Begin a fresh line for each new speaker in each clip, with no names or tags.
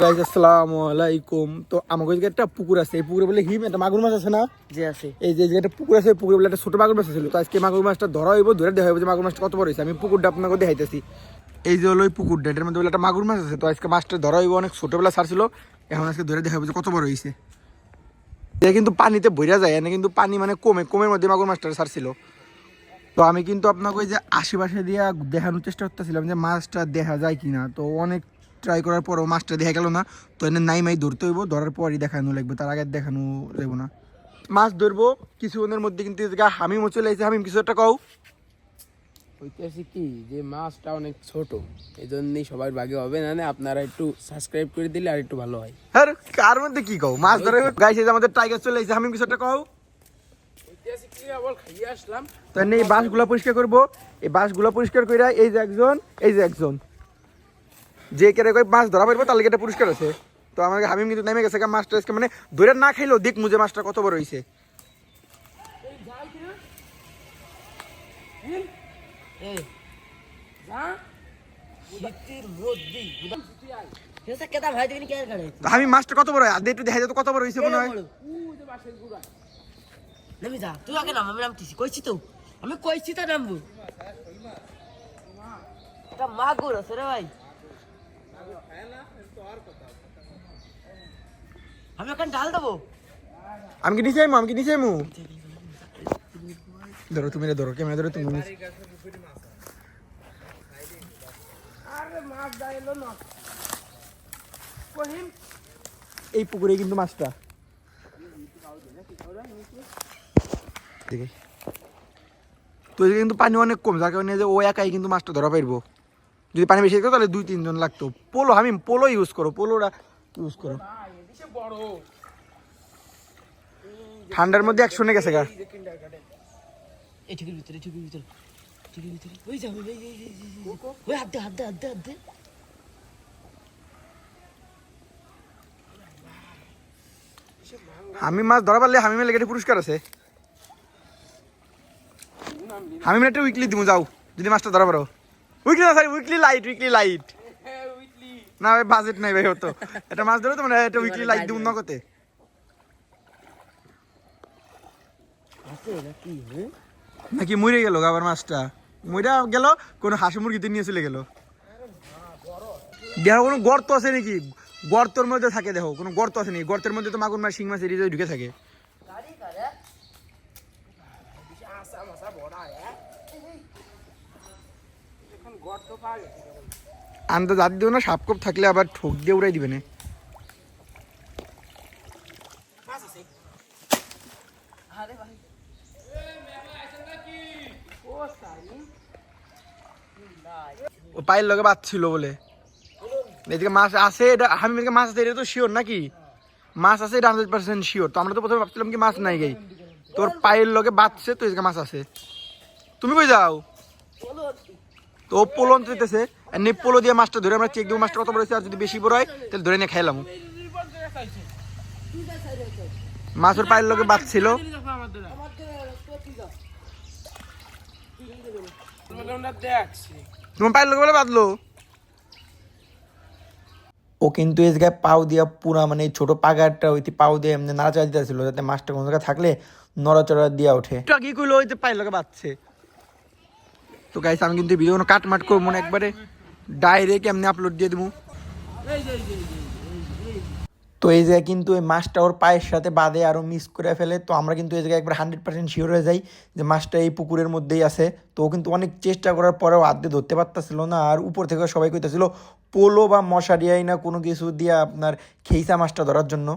Guys আসসালামু আলাইকুম। তো একটা পুকুর আছে। এই পুকুরে বলে হিম একটা মাগুর মাছ আছে না?
যে আছে।
এই যে যে একটা পুকুর আছে পুকুরে বলে একটা ছোট মাগুর মাছ ছিল তো আজকে মাগুর মাছটা ধরা হইব ধরে দেখা হইব যে মাগুর মাছটা কত বড় হয়েছে আমি পুকুরটা আপনাকে দেখাইতেছি। এই যে হলো ওই পুকুরটা এটার মধ্যে বলে একটা মাগুর মাছ আছে। তো আজকে মাছটা ধরা হইব অনেক ছোটবেলা ছাড়ছিল। এখন আজকে ধরে দেখা হইব যে কত বড় হয়েছে এটা কিন্তু পানিতে বইরা যায় এনে কিন্তু পানি মানে কমে কমের মধ্যে মাগুর মাছটা ছাড়ছিল। তো আমি কিন্তু আপনাকে ওই যে আশেপাশে দিয়ে দেখানোর চেষ্টা করতেছিলাম যে মাছটা দেখা যায় কিনা। তো অনেক ট্রাই করার পরও মাছটা দেখা গেল না। তো এনে নাই মাই ধরতে হইব ধরার পরই দেখানো লাগবে তার আগে দেখানো যাব না। মাছ ধরবো কিছুক্ষণের মধ্যে কিন্তু হামিমও চলে আসছে হামিম কিছু একটা কও।
হইতেছে কি যে মাছটা অনেক ছোট এই জন্যই সবার ভাগে হবে না না আপনারা একটু সাবস্ক্রাইব করে দিলে আর একটু ভালো হয়।
আর কার মধ্যে কি কও? মাছ ধরে গাইছে আমাদের টাইগার চলে আসছে হামিম কিছু একটা কও
হইতেছে কি আবার খাইয়ে আসলাম
তো এই বাঁশগুলো পরিষ্কার করব। এই বাঁশগুলো পরিষ্কার করে এই যে একজন এই যে একজন। যে কেরে কই মাছ ধরা পারব তার লেগে একটা পুরস্কার আছে তো আমার হামিম কিন্তু নেমে গেছে মাছটা আজকে। মানে ধরে না খাইলেও দেখ মুজে মাছটা কত বড় হয়েছে
এটা
আমি মাছটা কত বড় একটু দেখা যেত কত বড় হয়েছে মনে হয়।
নেমে যা তুই আগে নাম আমি নামতেছি কইছি তো আমি কইছি তো নামবো এটা মাগুর আছে রে ভাই আমি ওখানে ঢাল দেবো
আমি কি নিচে আইমু আমি কি নিচে আইমু ধরো তুমি রে ধরো ক্যামেরা ধরো তুমি। এই পুকুরে কিন্তু মাছটা দেখি। তো কিন্তু পানি অনেক কম যার কারণে যে ও একাই কিন্তু মাছটা ধরা পারব। যদি পানি বেশি তাহলে দুই তিনজন লাগতো। পোলো আমি পোলো ইউজ করো পোলোটা ইউজ করো। ঠান্ডার মধ্যে একশো গেছে গা।
ভিতরে ভিতরে ভিতরে। ওই যা ওই ওই ওই, ওই, ওই, ওই, ওই হাত দে হাত দে হাত দে হাত দে।
আমি মাছ ধরা পারলে হামিমের লেগে পুরস্কার আছে। হামিমের একটা উইকলি দিব যাও। যদি মাছটা ধরা পারো। উইকলি না sorry weekly light weekly light না ভাই বাজেট নাই ভাই হতো এটা মাছ ধরে তো মানে একটা উইকলি লাইট দিব নগতে
আছে নাকি
মরে গেল আবার মাছটা? মরে গেল, কোনো হাঁসি মুরগিতে নিয়ে চলে গেল। দেখো কোনো গর্ত আছে নাকি? গর্তর মধ্যে থাকে দেখো কোনো গর্ত আছে নাকি? গর্তের মধ্যে তো মাগুর মাছ শিং মাছ এরিয়ে ঢুকে থাকে
গাড়ি করে
আসা মাসা বড় আয়
আন্দাজ আদ দিও না, সাপ কপ থাকলে আবার ঠোক দিয়ে উড়াই দিবে না।
ও
পায়ের লগে বাচ্ছিল বলে। এদিকে মাছ আছে, এটা আমি এদিকে মাছ আছে, এটা তো শিওর নাকি? মাছ আছে, এটা হান্ড্রেড পার্সেন্ট শিওর তো আমরা তো প্রথমে ভাবছিলাম কি মাছ নাই গাই। তোর পায়ের লগে বাচ্চে তো এদিকে মাছ আছে। তুমি কই যাও? তো ও পোলন চাইতেছে এমনি পোলো দিয়ে মাছটা ধরে আমরা চেক দেবো মাছটা কত বড় আর যদি বেশি বড় হয় তাহলে ধরে নিয়ে খাইলাম। মাছের পায়ের লগে বাচ্ছিল
দেখছি
তোমার পায়ের লগে বলে বাঁধলো। ও কিন্তু এই জায়গায় পাও দিয়া পুরা মানে ছোট পাগারটা ওইতে পাও দিয়ে এমনি নাড়াচাড়া দিতেছিল যাতে মাছটা কোনো জায়গায় থাকলে নড়াচড়া দিয়া ওঠে। কি করল ওই যে পায়ের লগে বাঁধছে। তো গাইস আমি কিন্তু ভিডিও কোনো কাটমাট করব না, একবারে ডাইরেক্ট এমনি আপলোড দিয়ে দেবো। তো এই জায়গায় কিন্তু ওই মাছটা ওর পায়ের সাথে বাঁধে আরও মিস করে ফেলে। তো আমরা কিন্তু এই জায়গায় একবার হান্ড্রেড পার্সেন্ট শিওর হয়ে যাই যে মাছটা এই পুকুরের মধ্যেই আছে। তো ও কিন্তু অনেক চেষ্টা করার পরেও আদে ধরতে পারতেছিল না। আর উপর থেকে সবাই কইতেছিল, পোলো বা মশারি আই না কোনো কিছু দিয়ে আপনার খেইসা মাছটা ধরার জন্য।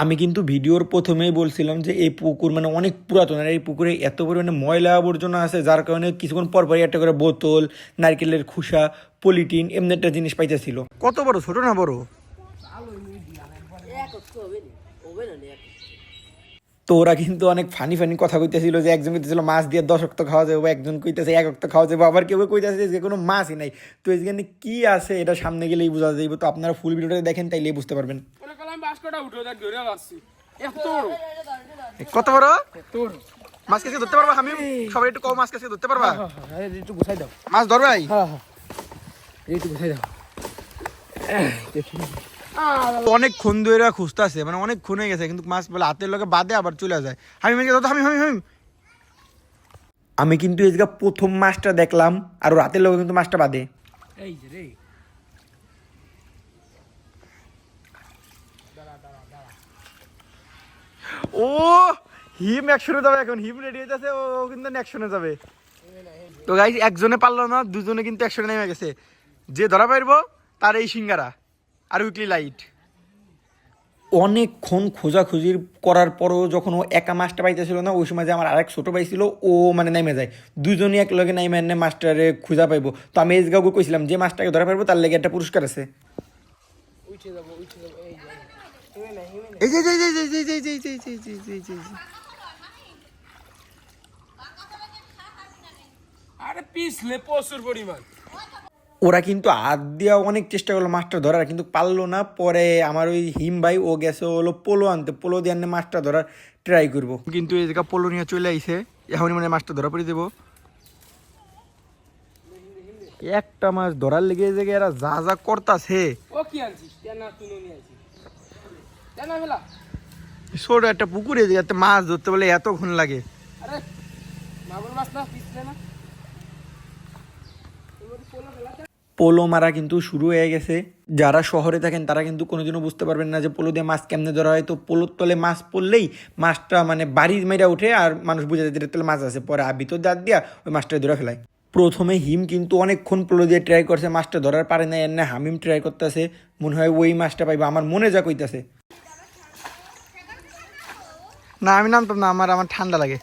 আমি কিন্তু ভিডিওর প্রথমেই বলছিলাম যে এই পুকুর মানে অনেক পুরাতন, আর এই পুকুরে এত পরিমাণে ময়লা আবর্জনা আছে, যার কারণে কিছুক্ষণ পর পরই একটা করে বোতল, নারকেলের খুসা পলিটিন এমনি একটা জিনিস পাইতেছিল। কত বড়? ছোট না বড়
এক অক্ষ হবে না হবে না এক
তো ওরা কিন্তু অনেক ফানি ফানি কথা কইতেছিল যে একজন কইতেছিল মাছ দিয়ে দশ অক্ত খাওয়া যাবে। একজন কইতেছে এক অক্ত খাওয়া যাবে। আবার কেউ কইতেছে যে কোনো মাছই নাই। তো এখানে কি আছে এটা সামনে গেলেই বোঝা যাবে তো আপনারা ফুল ভিডিওটা দেখেন তাইলেই বুঝতে পারবেন। কত বড়?
তোর
মাছ কাছে ধরতে পারবা আমি সবাই একটু কম মাছ কাছে ধরতে পারবা?
হ্যাঁ, হ্যাঁ, হ্যাঁ, একটু গুছাই দাও।
মাছ ধরবে ভাই।
হ্যাঁ হ্যাঁ। একটু গুছাই দাও।
অনেক ক্ষণ ধরে খুঁজতেছে মানে অনেক ক্ষণ হয়ে গেছে কিন্তু মাছ বলে হাতের লোকে বাদে আবার চলে যায়। আমি মেয়ে দাদা আমি আমি আমি আমি কিন্তু এই প্রথম মাছটা দেখলাম আর রাতের লোকে কিন্তু মাছটা বাদে।
এই যে রে।
ও হিম অ্যাকশনে যাবে এখন হিম রেডি হইতেছে ও ও কিন্তু অ্যাকশনে যাবে। তো গাইস একজনে পারল না দুজনে কিন্তু অ্যাকশনে নেমে গেছে। যে ধরা পারব তার এই সিঙ্গারা। আর উইকলি লাইট অনেকক্ষণ খোঁজাখুঁজির করার পরও যখন ও একা মাস্টার পাইতেছিল না ওই সময় যে আমার আরেক ছোট ভাই ছিল ও মানে নাইমে যায় দুজনই এক লগে নাইমে এনে মাস্টারে খুঁজা পাইবো তো আমি এস গাউকে কইছিলাম যে মাস্টারকে ধরা পাইবো তার লেগে একটা পুরস্কার আছে
এই পিছলে প্রচুর পরিমাণ
ওরা কিন্তু হাত দিয়া অনেক চেষ্টা করল মাছটা ধরার কিন্তু পারল না। পরে আমার ওই হিম ভাই ও গেছে হলো পোলো আনতে। পোলো দিয়ে আনলে মাছটা ধরার ট্রাই করব। কিন্তু এই জায়গা পোলো নিয়ে চলে আইছে এখনই মানে মাছটা ধরা পড়ে দেবো। একটা মাছ ধরার লেগে এই জায়গায় এরা যা যা করতাছে। ছোট একটা পুকুরে জায়গাতে মাছ ধরতে বলে এত এতক্ষণ লাগে।
আরে মাগুর মাছ না পিছলে না তোমার পোলা ফেলাতে
পোলো মারা কিন্তু শুরু হয়ে গেছে। যারা শহরে থাকেন, তারা কিন্তু কোনোদিনও বুঝতে পারবেন না যে পোলো দিয়ে মাছ কেমনে ধরা হয়। তো পোলোর তলে মাছ পড়লেই মাছটা মানে বাড়ির মেয়েরা উঠে আর মানুষ বুঝে যায় তলে মাছ আছে। পরে আর ভিতর দাঁত দিয়া ওই মাছটা ধরে ফেলায়। প্রথমে হিম কিন্তু অনেকক্ষণ পোলো দিয়ে ট্রাই করছে, মাছটা ধরার পারে না এর না হামিম ট্রাই করতেছে। মনে হয় ওই মাছটা পাইবা, আমার মনে যা কইতাছে। না, আমি নামতাম না, আমার আমার ঠান্ডা লাগে।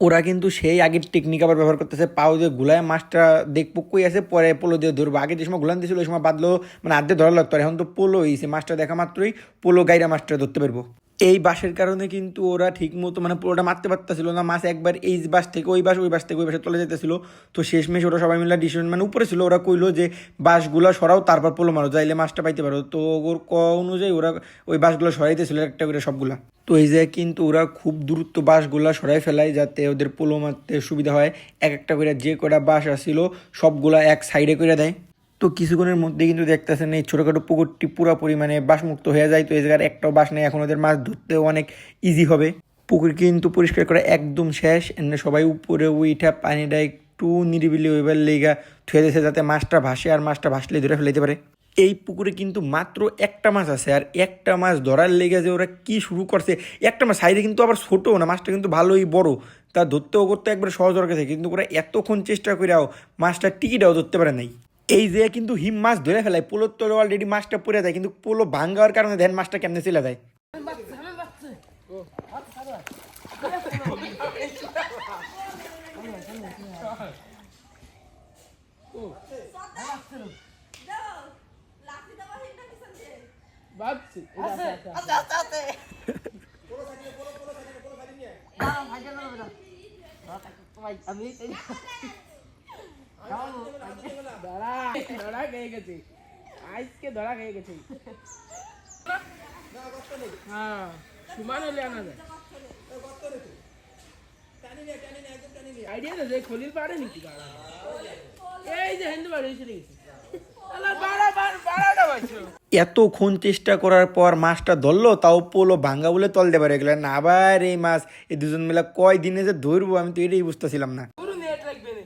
ওরা কিন্তু সেই আগের টেকনিক আবার ব্যবহার করতেছে, পাও দিয়ে গুলায় মাছটা দেখব কই আছে, পরে পোলো দিয়ে ধরবো। আগে যে সময় গুলান দিয়েছিল, ওই সময় বাদলো মানে আর্ধে ধরা লাগতো, আর এখন তো পোলো হয়েছে, মাছটা দেখা মাত্রই পোলো গাইরা মাছটা ধরতে পারব। এই বাসের কারণে কিন্তু ওরা ঠিক মতো মানে পোলোটা মারতে পারতেছিল না। মাছ একবার এই বাস থেকে ওই বাস ওই বাস থেকে ওই বাসে চলে যেতেছিল তো শেষমেশ ওরা সবাই মিলে ডিসিশন মানে উপরে ছিল, ওরা কইলো যে বাসগুলো সরাও, তারপর পোলো মারো, যাইলে মাছটা পাইতে পারো। তো ওর ক অনুযায়ী ওরা ওই বাসগুলো সরাইতেছিল একটা করে সবগুলা। তো এই যে কিন্তু ওরা খুব দূরত্ব বাসগুলা সরাই ফেলায়, যাতে ওদের পোলো মারতে সুবিধা হয়। এক একটা করে যে কটা বাস আসছিল সবগুলা এক সাইডে করে দেয়। তো কিছুক্ষণের মধ্যে কিন্তু দেখতেছেন এই ছোটোখাটো পুকুরটি পুরোপুরি মানে বাসমুক্ত হয়ে যায়। তো এই জায়গার একটাও বাস নেই। এখন ওদের মাছ ধরতেও অনেক ইজি হবে। পুকুর কিন্তু পরিষ্কার করা একদম শেষ। সবাই উপরে উইঠা পানিটা একটু নিরিবিলি হইবার লেগা থুয়ে দিয়েছে যাতে মাছটা ভাসে আর মাছটা ভাসলে ধরে ফেলাইতে পারে। এই পুকুরে কিন্তু মাত্র একটা মাছ আছে আর একটা মাছ ধরার লেগে যে ওরা কি শুরু করছে। একটা মাছ সাইডে কিন্তু আবার ছোটো না, মাছটা কিন্তু ভালোই বড়। তা ধরতেও করতে একবার সহজ ওর কাছে কিন্তু ওরা এতক্ষণ চেষ্টা করেও মাছটা টিকিটাও ধরতে পারে নাই। এই যে কিন্তু হিম মাছ ধরে ফেলায় পোলোর তো অলরেডি মাছটা পড়ে যায় কিন্তু পোলো ভাঙ্গার কারণে ধ্যান মাছটা কেমনে চলে যায়?
আমি
হ্যাঁ খলিল পারে নাকি?
এতক্ষণ চেষ্টা করার পর মাছটা ধরলো, তাও পোলো ভাঙ্গা বলে তল দেবার গেলেন না, আবার এই মাছ, এই দুজন মিলে কয় দিনে যে ধরবো, আমি তো এটাই বুঝতেছিলাম না
পুরো নেট লাগবে না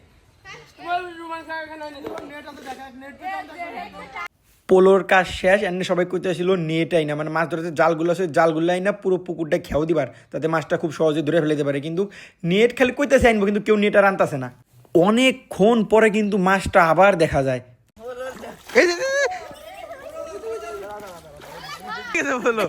তোমার রুমাল খাওয়া খানা নেট আছে দেখা নেট
পোলোর কাজ শেষ এমনি সবাই করতে ছিল নেট আইনা মানে মাছ ধরতে জালগুলো আছে জালগুলো আইনা পুরো পুকুরটা খেয়াও দিবার তাতে মাছটা খুব সহজে ধরে ফেলে পারে কিন্তু নেট খালি কইতেছে আনব কিন্তু কেউ নেট আর আনতেছে না অনেকক্ষণ পরে কিন্তু মাছটা আবার দেখা যায় বলো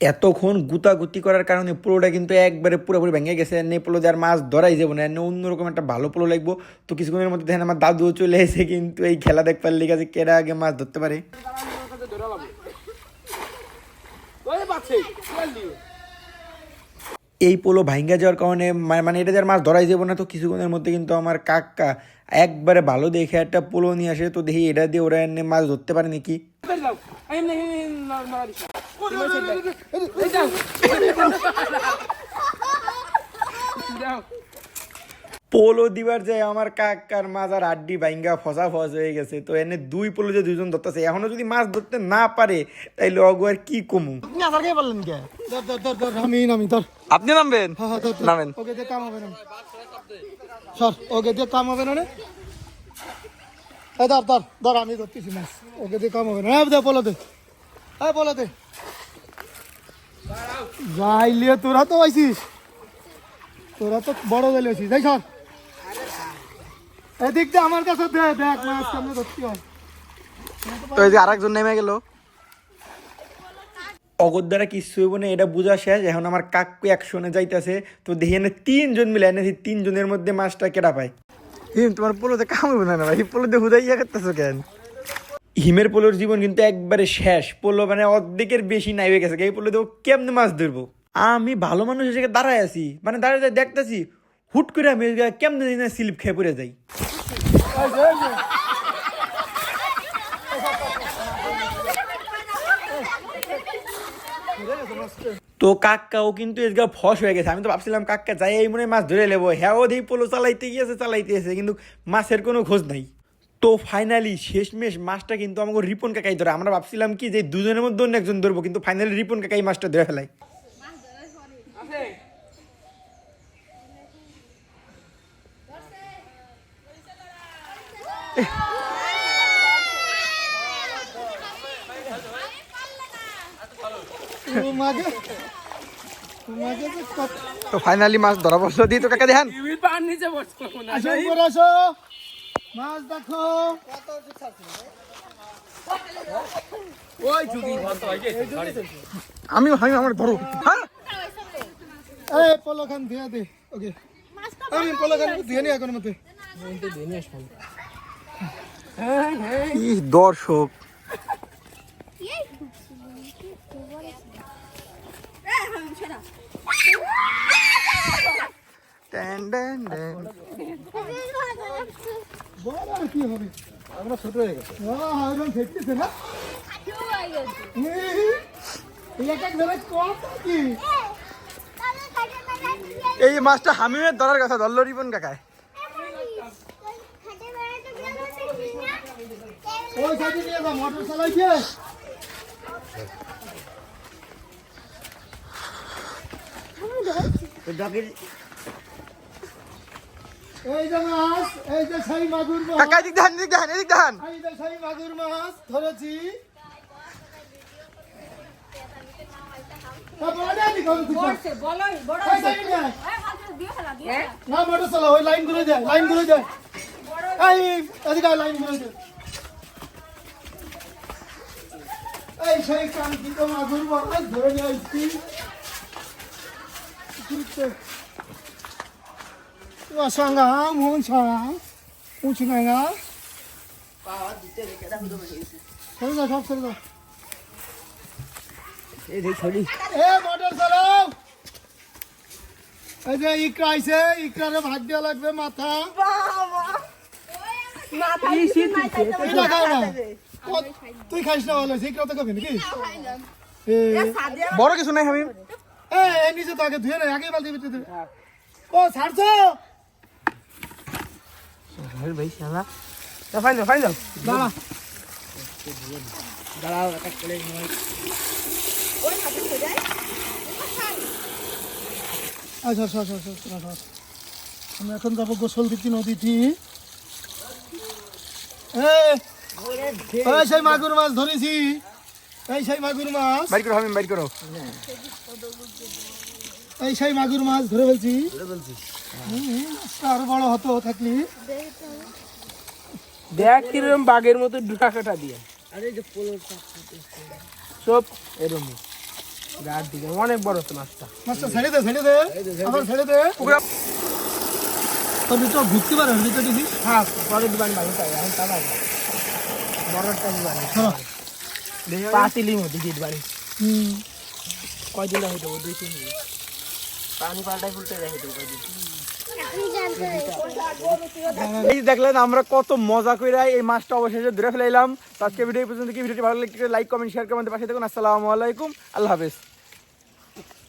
এতক্ষণ গুতাগুতি করার কারণে পোলোটা কিন্তু একবারে পুরোপুরি ভেঙে গেছে। এনে পোলো যার মাছ ধরাই যাব না। এনে অন্যরকম একটা ভালো পোলো লাগবো। তো কিছুক্ষণের মধ্যে দেখেন আমার দাদুও চলে এসে কিন্তু এই খেলা দেখবার লেগে আছে কেরা আগে মাছ ধরতে পারে। এই পোলো ভাঙ্গা যাওয়ার কারণে মানে এটা যার মাছ ধরাই যাব না, তো কিছুক্ষণের মধ্যে কিন্তু আমার কাকা একবারে ভালো দেখে একটা পোলো নিয়ে আসে। তো দেখি এটা দিয়ে ওরা এনে মাছ ধরতে পারে নাকি?
এই এমনি দাও। এই যাও যাও
পোলো দিবার যায় আমার কাকার মাজার আড্ডি বাইঙ্গা ফসা ফস হয়ে গেছে তো এনে দুই পোলো যে দুইজন ধরতেছে এখনও যদি মাছ ধরতে না পারে তাইলে অগু আর কি কমু
আপনি আবার কে বললেন কে ধর ধর ধর ধর আমি নামি ধর
আপনি নামবেন
হ্যাঁ হ্যাঁ।
নামেন
ওকে দিয়ে কাম হবে না সর ওকে দিয়ে কাম হবে না এই ধর ধর ধর আমি ধরতেছি মাছ ওকে দিয়ে কাম হবে না। হ্যাঁ দে বলো দে। হ্যাঁ বলো দে। যাইলে তোরা তো আইছিস। তোরা তো বড় গেলে আছিস যাই সর। এদিক দিয়ে আমার কাছে দে দেখ মাছ কেমনে ধরতে হয়।
তো এই যে আরেকজন নেমে গেল। অগর দ্বারা কিছু হইব না এটা বোঝা শেষ। এখন আমার কাকু একশনে যাইতেছে। তো দেখি এনে তিনজন মিলে এনেছি তিনজনের মধ্যে মাছটা কেটা পায়? হিম তোমার পোলোতে কামড় না ভাই? পোলোতে হুদাই ইয়া কেন? হিমের পোলোর জীবন কিন্তু একবারে শেষ। পোলো মানে অর্ধেকের বেশি নাই হয়ে গেছে। এই পোলো দেবো কেমনে মাছ ধরবো? আমি ভালো মানুষ হিসেবে দাঁড়ায় আছি। মানে দাঁড়ায় দেখতেছি, হুট করে আমি কেমনে স্লিপ খেয়ে পড়ে যাই। তো কাকাও কিন্তু এদিকে ফস হয়ে গেছে আমি তো ভাবছিলাম কাকা যাই এই মনে মাছ ধরে নেব হ্যাঁ ও দিয়ে পোলো চালাইতে গিয়েছে চালাইতে এসে কিন্তু মাছের কোনো খোঁজ নাই তো ফাইনালি শেষমেশ মাছটা কিন্তু আমাকে রিপন কাকাই ধরে আমরা ভাবছিলাম কি যে দুজনের মধ্যে অন্য একজন ধরবো কিন্তু ফাইনালি রিপন কাকাই মাছটা ধরে ফেলায়
আছে
তো
ফাইনালি মাছ ধরা বসল। দিয়ে তো কাকা দেখান।
মাছ দেখো।
আমি আমি আমার ধরো হ্যাঁ?
এই খান দে ওকে। আমি পলো খান ধুয়ে নি এখন মতে
দর্শক ট্যান ট্যান ট্যান।
বড় আর কি হবে? আমরা ছোট হয়ে গেছে। ফেটতেছে না? এই,
মাছটা হামিমের ধরার কথা ধরলো রিপন কাকায়।
ওই সাইডে নিয়ে মোটর চালাইছে? এই যে মাছ এই যে সেই মাগুর মাছ।
কাকা
যে সেই মাগুর মাছ ধরেছি। না মোটর চালা ওই লাইনগুলো যায় লাইনগুলো যায় এই এদিকে লাইনগুলো যায় এই সেই কাঙ্ক্ষিত মাগুর মাছ ধরে নিয়ে আসছি। সঙ্গা মন সঙ্গা উঁচু নাই না? ছেড়ে দাও সব ছেড়ে দাও। মোটর চালাও এই যে ইকরা আইছে ইকরারে ভাগ দেওয়া লাগবে মাথা। তুই খাইস না ভালো ইকরা তো খাবি নাকি? এ,
বড় কিছু নাই হামিম
এ এ, নিচে তো আগে ধুয়ে নেই আগে বালতি ভিতরে দে। ও ছাড়ছো?
ভাই শালা। ফাইন দাও ফাইন দাও।
দাঁড়া। আচ্ছা আচ্ছা আচ্ছা আচ্ছা আচ্ছা, আচ্ছা। আমি এখন যাব গোসল দিচ্ছি নদীটি এই, এই সেই মাগুর মাছ ধরেছি। এই সেই মাগুর মাছ।
বাইর করো হামিম বাইর করো।
এই সেই মাগুর মাছ ধরে ফেলছি। হুম, আরও বড় হতো থাকলি।
দেখ কীরকম বাঘের মতো ডুটা কাটা দিয়ে সব এরকম গার দিকে অনেক বড় তো মাছটা।
মাছটা ছেড়ে দে ছেড়ে দে। আবার ছেড়ে দে। তোর ভিতর ঘুরতে পারে ভিতর দেখি
হ্যাঁ বড় দিবান ভালো পাই এখন তা ভাই বড়টা দিবান
চলো
পাতিলি মধ্যে দিতে পারি
হুম।
কয়দিন হইতে দুই তিন দিন। পানি পাল্টাই ফুলতে দেখে তো কয়দিন?
এই দেখলেন আমরা কত মজা করে এই মাছটা অবশেষে ধরে ফেলাইলাম। আজকে ভিডিও পর্যন্ত। কি ভিডিওটি ভালো লাগলে লাইক কমেন্ট শেয়ার করে আমাদের পাশে দেখুন আসসালামু আলাইকুম। আল্লাহ হাফেজ।